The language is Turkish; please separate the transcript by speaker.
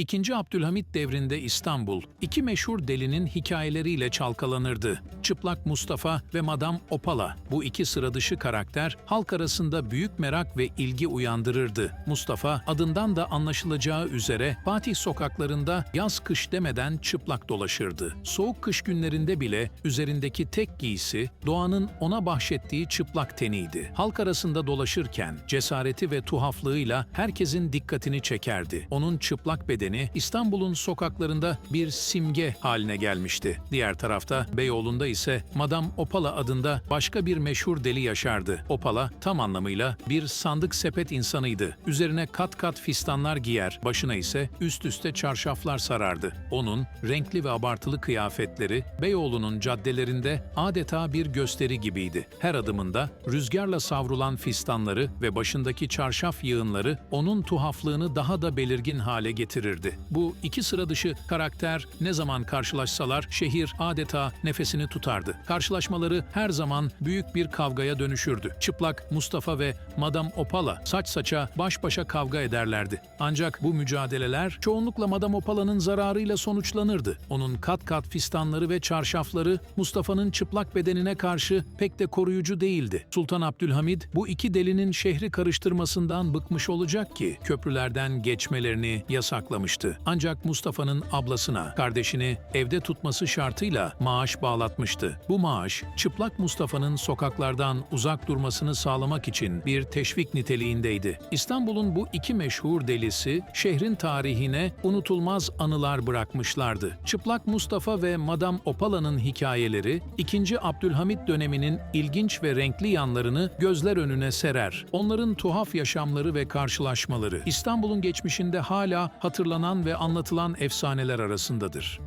Speaker 1: 2. Abdülhamit devrinde İstanbul, iki meşhur delinin hikayeleriyle çalkalanırdı. Çıplak Mustafa ve Madam Opala. Bu iki sıradışı karakter halk arasında büyük merak ve ilgi uyandırırdı. Mustafa adından da anlaşılacağı üzere Fatih sokaklarında yaz kış demeden çıplak dolaşırdı. Soğuk kış günlerinde bile üzerindeki tek giysi doğanın ona bahşettiği çıplak teniydi. Halk arasında dolaşırken cesareti ve tuhaflığıyla herkesin dikkatini çekerdi. Onun çıplak bedeni İstanbul'un sokaklarında bir simge haline gelmişti. Diğer tarafta Beyoğlu'nda ise Madam Opala adında başka bir meşhur deli yaşardı. Opala tam anlamıyla bir sandık sepet insanıydı. Üzerine kat kat fistanlar giyer, başına ise üst üste çarşaflar sarardı. Onun renkli ve abartılı kıyafetleri Beyoğlu'nun caddelerinde adeta bir gösteri gibiydi. Her adımında rüzgarla savrulan fistanları ve başındaki çarşaf yığınları onun tuhaflığını daha da belirgin hale getirirdi. Bu iki sıra dışı karakter ne zaman karşılaşsalar şehir adeta nefesini tutardı. Karşılaşmaları her zaman büyük bir kavgaya dönüşürdü. Çıplak Mustafa ve Madam Opala saç saça baş başa kavga ederlerdi. Ancak bu mücadeleler çoğunlukla Madam Opala'nın zararıyla sonuçlanırdı. Onun kat kat fistanları ve çarşafları Mustafa'nın çıplak bedenine karşı pek de koruyucu değildi. Sultan Abdülhamid bu iki delinin şehri karıştırmasından bıkmış olacak ki köprülerden geçmelerini yasaklamıştı. Ancak Mustafa'nın ablasına kardeşini evde tutması şartıyla maaş bağlatmıştı. Bu maaş çıplak Mustafa'nın sokaklardan uzak durmasını sağlamak için bir teşvik niteliğindeydi. İstanbul'un bu iki meşhur delisi şehrin tarihine unutulmaz anılar bırakmışlardı. Çıplak Mustafa ve Madam Opala'nın hikayeleri 2. Abdülhamit döneminin ilginç ve renkli yanlarını gözler önüne serer. Onların tuhaf yaşamları ve karşılaşmaları İstanbul'un geçmişinde hala hatırlanan ve anlatılan efsaneler arasındadır.